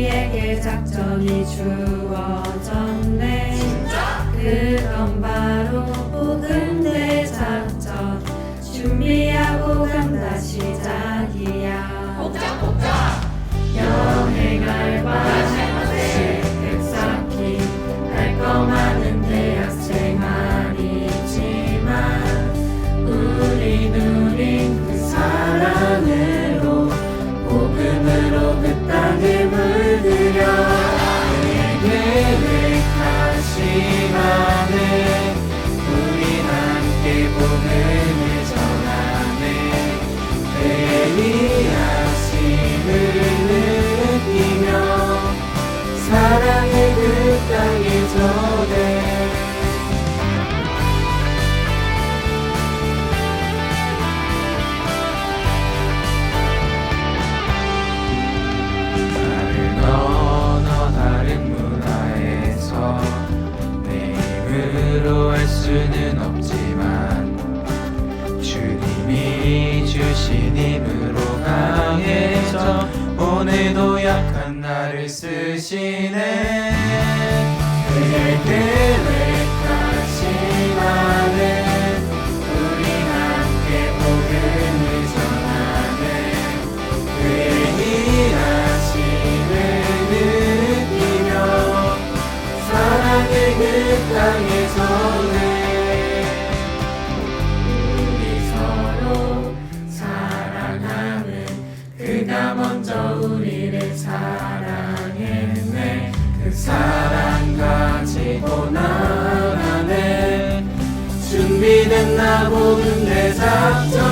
우리에게 작전이 주어졌네. 그건 바로 복음대 작전 준비하고 간다 시작. 수는 없지만 주님이 주신 힘으로 강해져 오늘도 약한 나를 쓰시네. 그의 계획 우리를 사랑했네. 그 사랑 가지고 나가네. 준비된 나 보는 내 작전